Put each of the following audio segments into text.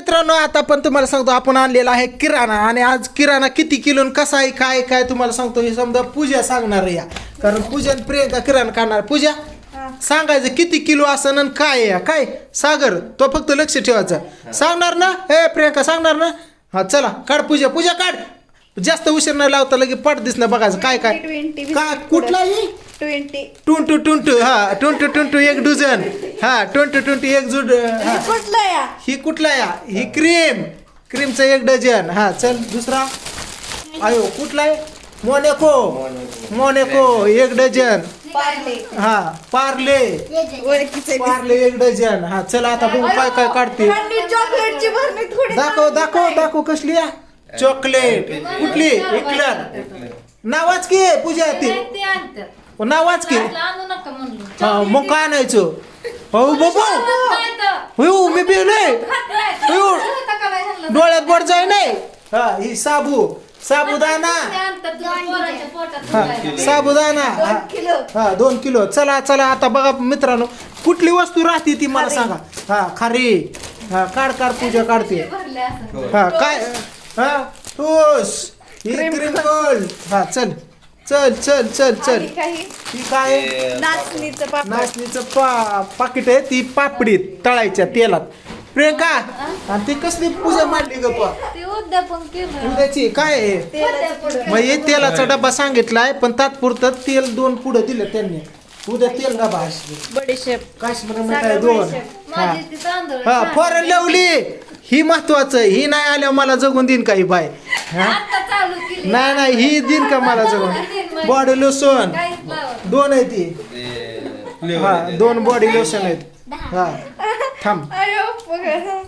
मित्रांनो आता पण तुम्हाला सांगतो आपण आणलेला आहे किराणा. आणि आज किराणा किती किलो कसा आहे काय काय तुम्हाला सांगतो हे समजा पूजा सांगणार आहे या. कारण पूजा आणि प्रियंका किराणा काढणार पूजा सांगायचं किती किलो असं आणि काय आहे काय? सागर तो फक्त लक्ष ठेवायचं. सांगणार ना? हे प्रियंका सांगणार ना? हा चला काढ पूजा. पूजा काढ. जास्त उशीर नाही लावता लगे पाठ दिसणं बघायचं. काय काय? ट्वेंटी काय कुठला आहे? ट्वेंटी. टुंटू टुंटू हा टुंटू टुंटू एक डझन. हा टुंटू टुंटू एक जुड हा. कुठलं या? ही कुठला या? ही क्रीम. क्रीमचं एक डझन. हा चल दुसरा. अयो कुठला आहे? मोनेको. मोनेको एक डझन. पार्ले. हा पार्ले. ओळखीचे. पार्ले एक डझन. हा चल आता बघू काय काय काढते. थंडी चॉकलेटची भरणी थोडी दाखव दाखव दाखव कसली या चॉकलेट. कुठली? इकलर नावाच की पूजा ती? नावाच की. आणू नका म्हणलो हा मग काय आणायचं? हो बाबा. हो मी बिवलंय डोळ्यात बोट जाय नाही. हा ही साबू. साबुदाना हा साबुदाना हा. किलो. हा दोन किलो. चला चला आता बघा मित्रांनो कुठली वस्तू राहते ती मला सांगा. हा खारी. हा काढ काढ पूजा काढते. हा काय? हा तोस ही क्रिंकल हा चल. चल चल चल चल. आणि काही ही काय? आहे? नाचणीचं पापड. नाचणीचं पा पाकिट आहे ती पापडी तळायच्या तेलात. प्रियंका आणि ती कसली पूजा मांडली ग पा ते उद्यापन केलं. उद्याची काय आहे? मग हे तेलाचा डबा सांगितलाय पण तात्पुरतं तेल दोन पुढे दिलं त्यांनी. उद्या तेल डबा बडीशेप काश्मीर मिठाई दोन. हा माझी ती तांदूळ. हा फॉरन लावली. ही महत्वाचं ही नाही आल्यावर मला जगून देईन काही बाय हा? आता चालू केली. नाही नाही ही देईन का मला जगून? बॉडी लोशन दोन आहे ती हा दोन बॉडी लोशन आहेत. हा. थांब.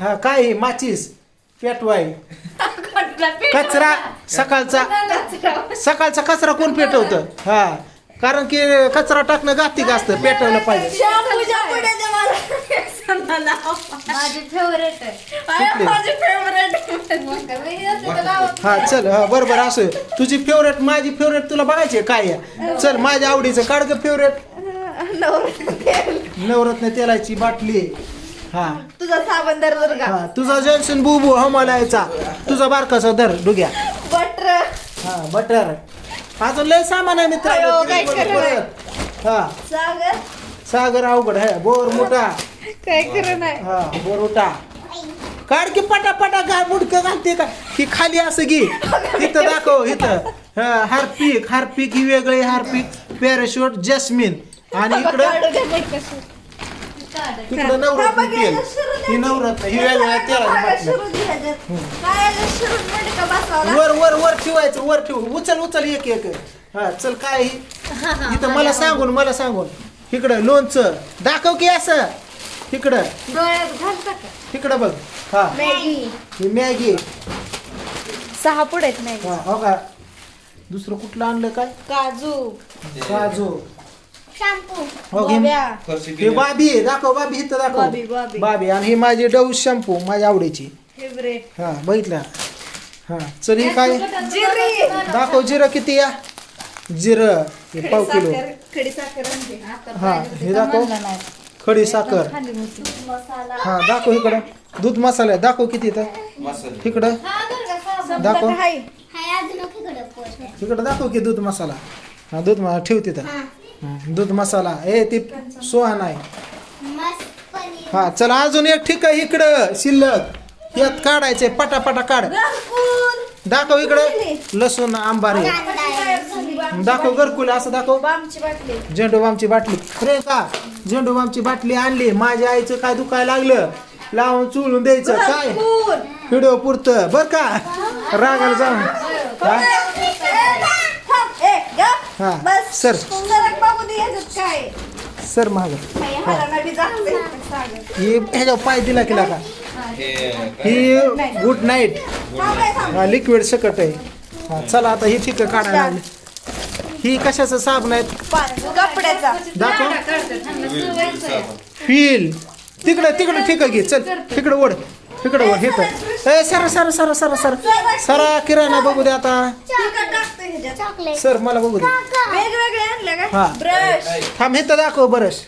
हा काय ही? माचीस. पेटवाय? कचरा सकाळचा. सकाळचा कचरा कोण पेटवतं? हा. कारण की कचरा टाकणं घातिक असतं पेटवलं पाहिजे शॅम्पूच्या पुढे दे मला. व्यसनाला लाव. माझी फेवरेट आहे. माझी हा चल हा बरोबर असं. तुझी फेवरेट माझी फेवरेट तुला बघायची आहे काय आहे? चल माझ्या आवडीचं काढ ग फेवरेट नवरा तेल. नवरत्न तेलाची बाटली हा. तुझा साबण दर का. हा तुझा जॉन्सन बुबू हमलायचा तुझा बारकाचा धर डुग्या. बटर. हा बटर. अजून लय सामान आहे अयो, काय मित्र. हा. सागर. सागर अवघड आहे बोर मोठा. काय खरं नाही. हा बोरोटा. काढ की पटा पटा काय मुडकं घालते का? ही खाली असं घे. इथं दाखव इथं. हा, हार्पिक हार्पिक ही वेगळी हार्पिक. पॅराशूट जस्मिन. आणि इकडं काढू दे बाई कसं. तिकडं हा, नवरत्न तेल. ही. नवरत्न ही वेगळ्या तेलाची बाटली? वर वर वर ठेवायचं वर ठेव. उचल उचल एक एक. हा चल काय? ही इथं मला सांगून मला सांगून. इकडं लोणचं. दाखव की असं. इकडं डोळ्यात घालता का इकडं बघ. हा. मॅगी. ही मॅगी. सहा पुढे आहेत मॅगी. हा हो का? दुसरं कुठलं आणलं काय? काजू. काजू. हो घे. गोव्या हे बाबी आहे. दाखव बाबी. इथं दाखव. बाबी, बाबी. बाबी. आणि ही माझी डव शॅम्पू माझ्या आवडीची. फेवरेट. हा बघितलं. हा चल ही काय? जिरी. दाखव जिरं किती या? जिरं. हे पाव किलो. खडी साखर आणते. हा हे दाखव. खडी साखर. मसाला हा दाखव इकडं. दूध मसाला आहे. दाखव किती इथं. इकडं. दाखव. हाय. इकडं दाखव की दूध मसाला. हा दूध ठेव तिथं. हा, दूध मसाला. ए ती सोहान आहे हा चला अजून एक ठीक आहे इकडं शिल्लक. यात काढायचंय पटा पटा काढ दाखव इकडं. लसूण आंबारे. दाखव घरकुल असं दाखव. बामची बाटली. झेंडूबामची बाटली. रे का झेंडूबामची बाटली आणली माझ्या आईचं काय दुखायला लागलं? लावून चुळून द्यायचं काय? व्हिडिओ पुरतं बर का? रागाला जाऊन. हा? सर. सर सागर. ही. पाय दिला केला का ही गुड नाईट. लिक्विड सकट आहे. चला आता ही ठीक काढायला ही कशाचं साबण. कपड्याचा. दाखव. फील. तिकडं तिकडं ठीक घे. चल तिकडं ओढ. तिकडं ओढ इथं ए sir sir sir sir sir. सरा किराणा बघू दे आता. सर मला बघू दे. वेगवेगळे आणले हा. ब्रश. थांब इथं दाखव बरस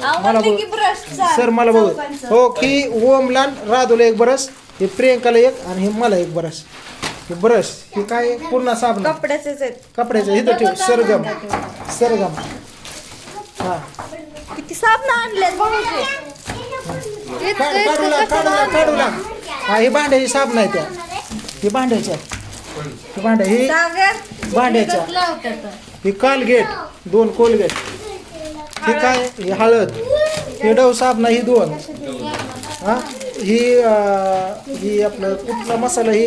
मला आवडले बघ. की ब्रश सर मला बघू हो की ओमला राधूला एक बरस हे प्रियंकाला एक आणि हे मला एक ब्रश. हे ब्रश हे काय पूर्ण साबण. कपड्याचेच आहेत. कपड्याचं इथं ठेव सरगम. सरगम. हा. किती साबण भाऊजी? काढ- काढू लाग काढू लाग काढू लाग. हा हे भांड्याची साबण आहे त्या. हे भांड्याच्या. हे भांड्या हे भांड्याच्या. हे कालगेट दोन कोलगेट. हे काय? हे हळद. हे डव साबण ही दोन. हा? ही ही आपलं कुठला मसाला ही?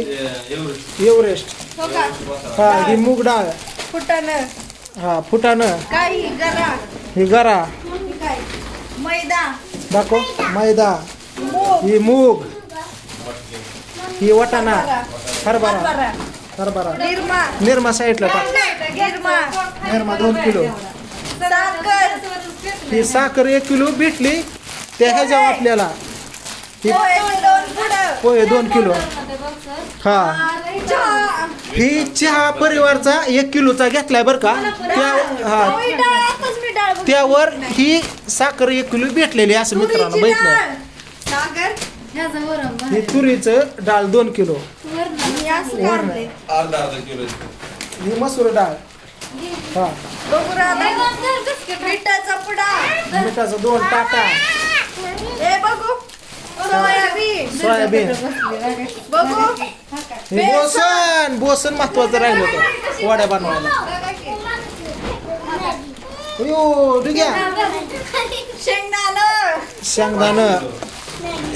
एव्हरेस्ट. हो हा ही मूग डाळ. फुटाणं. हा फुटाणं. गरा ही गरा. हे काय? मैदा. दाखव. मैदा. ही मूग. ही वटाणा. हरभरा. हरभरा. निरमा. निरमा साईडला टाक. निरमा. निरमा दोन किलो. साखर. ही साखर एक किलो भेटली त्या ह्याच्या आपल्याला. ही पोहे दोन किलो. हा. चहा. ही चहा परिवारचा एक किलोचा घेतलाय बरं का. त्या हा. त्यावर ही साखर एक किलो भेटलेली असं मित्रांनो तुरीची बघितलं ही तुरीचं डाळ दोन किलो. ही मसूर डाळ. हा मिठाचं दोन टाका हे बघू. सोयाबीन. बोसन बोसन महत्वाचं राहिलं होतं. वड्या बनवायला. शेंगदाणं. शेंगदाणं.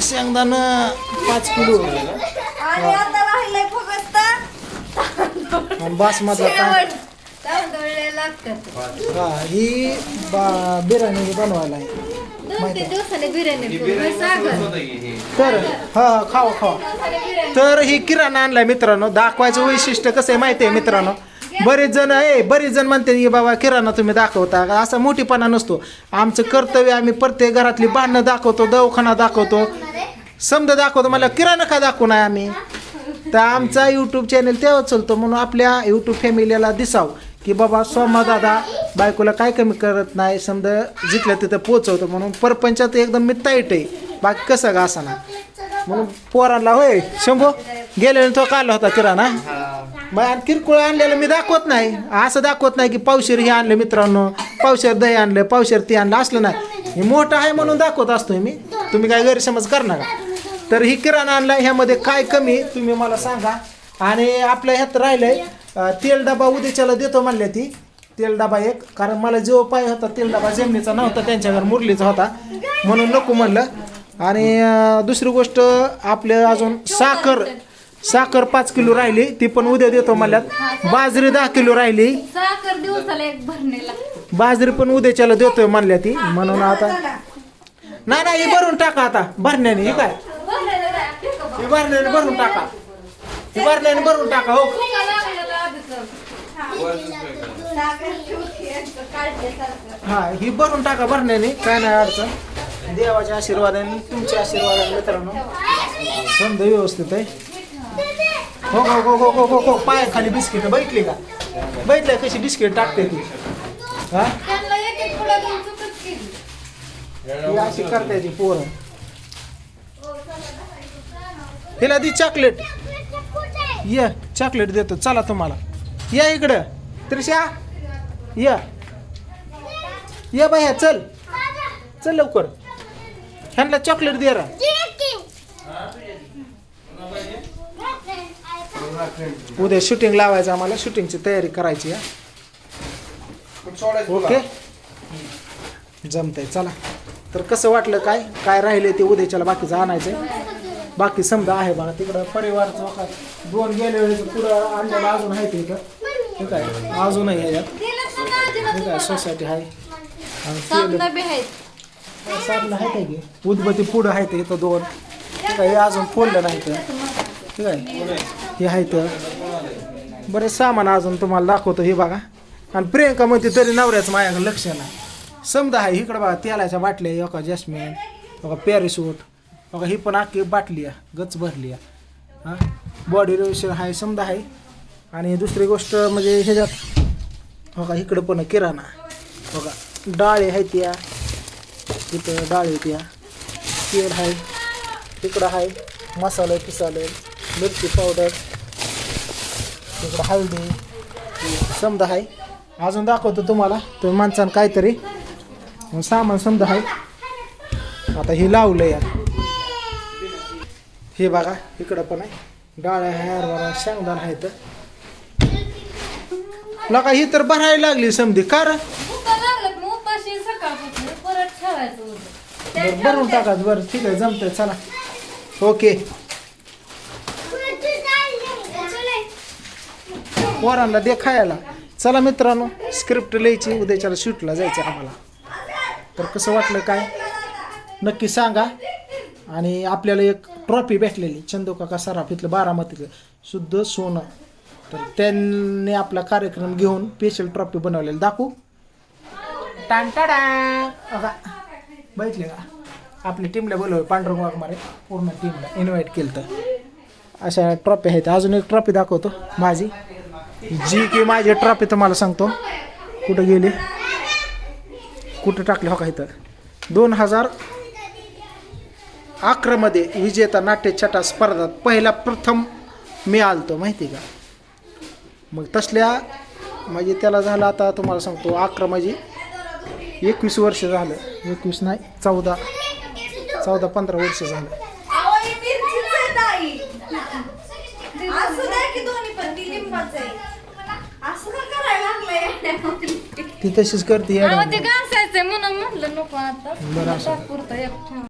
शेंगदाणं पाच किलो. बासमतला तांदूळ. हा बिर्याणी बनवायला आहे. दोन तीन दिवसाने बिर्याणी करू. सागर. तर हा खावा खावा तर ही किराणा आणलाय मित्रांनो. दाखवायचं वैशिष्ट्य कसं आहे माहिती आहे मित्रांनो? बरेच जण आहे बरेच जण म्हणते की बाबा किराणा तुम्ही दाखवता. असा मोठीपणा नसतो. आमचं कर्तव्य आम्ही प्रत्येक घरातली भांडणं दाखवतो दवाखाना दाखवतो. समजा दाखवतो मला किराणा का दाखवू नाही आम्ही? तर आमचा यूट्यूब चॅनल तेव्हा चालतो म्हणून आपल्या यूट्यूब फॅमिलीला दिसाव की बाबा सोमा दादा बायकोला काय कमी करत नाही समजा जिथल्या तिथं पोचवतो म्हणून परपंचात एकदम मी ताईट आहे. बाकी कसं का असा म्हणून पोरांना होय शंभो गेलेला तो काढला होता किराणा. मग आणि किरकोळ आणलेलं मी दाखवत नाही. असं दाखवत नाही की पावशेर हे आणलं मित्रांनो पावशेर दही आणलं पावशेर ते आणलं असलं नाही. हे मोठं आहे म्हणून दाखवत असतोय मी. तुम्ही काय गैरसमज करणार का? तर ही किराणा आणला ह्यामध्ये काय कमी तुम्ही मला सांगा. आणि आपल्या ह्यात राहिलंय तेल डबा उद्याच्याला देतो म्हणल्या ती. तेल डबा एक. कारण मला जो पाय होता तेल डबा जमिनीचा नव्हता त्यांच्या घर मुरलीचा होता. म्हणून नको म्हणलं. आणि दुसरी गोष्ट आपलं अजून साखर साखर पाच किलो राहिली ती पण उद्या देतो म्हणल्यात. बाजरी दहा किलो राहिली. साखर दिवसाला एक भरणीला. बाजरी पण उद्याच्याला देतोय म्हणल्या ती. म्हणून आता नाही नाही हे भरून टाका आता. भरण्याने हे काय? हे भरण्याने भरून टाका. हे भरण्याने भरून टाका हो. हा ही भरून टाका भरण्याने काय नाही अडचण. देवाच्या आशीर्वादाने तुमच्या आशीर्वादाने मित्रांनो. समजा व्यवस्थित आहे. हो हो हो हो हो हो हो पायाखाली बिस्किट बैठली का? बैठले कशी बिस्किट टाकते ती? हा? अशी करते ती पोरं. हिला दी चॉकलेट ये चॉकलेट देतो. चला तुम्हाला. या इकडं. त्रिशा. या. ये बाया चल. चल लवकर. ह्यांना चॉकलेट दे रा उद्या शूटिंग लावायचं आम्हाला. शूटिंगची तयारी करायची आहे ओके जमतंय. चला. तर कसं वाटलं काय? काय राहिले ते उद्याच्याला? बाकीचं आणायचं बाकी समजा आहे बघा तिकडं परिवारचं दोन गेले वेळेस पुढं आणलेलं अजून आहे ते इथं. ठीक आहे अजूनही ह्याच्यात आहे सोसायटी आहे? आणि तेल- डबे आहेत. साबण आहे काय की? उदबत्ती पुढं आहे ते इथं दोन. ठीक आहे हे अजून फोडलं नाही तर ठीक आहे हे आहे तर बरेच सामान अजून तुम्हाला दाखवतो हे बघा. आणि प्रियंका म्हणते तरी नवऱ्याचं माझ्याकडे लक्ष नाही. समजा आहे इकडं बघा तेलाच्या बाटल्या आहे एका जॅस्मिन बघा पॅरिसूट बघा ही पण अख्खी बाटली आहे गच भरली आहे. हां? बॉडी लोशन आहे समजा आहे. आणि दुसरी गोष्ट म्हणजे ह्याच्यात बघा इकडं पण किराणा. बघा डाळी आहेत त्या. इथं डाळ आहेत या तेल आहे. इकडं आहे मसाले पिसाले मिरची पावडर तिकडं हळदी. समजा आहे. अजून दाखवतो तुम्हाला. तुम्ही माणसानं काहीतरी. मग सामान समजा आहे. आता हे लावलं या हे बघा इकडं पण आहे. डाळ आहे हरभरा शेंगदाणा आहे तर लका ही तर भरायला लागली समधी. का रे? भुका लागलं मग उपाशी सकाळपासून परत ठेवायचं होतं. बरं भरून टाका बरं ठीक आहे जमतंय चला. ओके. पोरांना दे खायला. चला मित्रांनो स्क्रिप्ट लिहायची उद्याच्याला शूटला जायचं आम्हाला. तर कसं वाटलं काय? नक्की सांगा. आणि आपल्याला एक ट्रॉफी भेटलेली. चंदू काका सराफ इथलं बारामतीतलं. शुद्ध सोनं. तर त्यांनी आपला कार्यक्रम घेऊन स्पेशल ट्रॉफी बनवलेली. दाखवू? टांटाडा बघितले का? आपली टीमला बोलवलं पांडुरंग वाघमारे पूर्ण टीमला इन्व्हाइट केलं तर अशा ट्रॉफी आहेत. अजून एक ट्रॉफी दाखवतो. माझी. जी की माझी ट्रॉफी तुम्हाला सांगतो. कुठं गेली? कुठं टाकली? हो का इथं? दोन हजार अकरामध्ये विजेता नाट्यछटा स्पर्धात पहिला प्रथम मी आलतो. माहिती का? मग तसल्या म्हणजे त्याला झालं आता तुम्हाला सांगतो अकरा म्हणजे एकवीस वर्ष झालं. एकवीस नाही चौदा. चौदा पंधरा वर्ष झालं. ती लिंबाचं आहे. असं का करायला लागलंय ती तशीच करते बरं असं.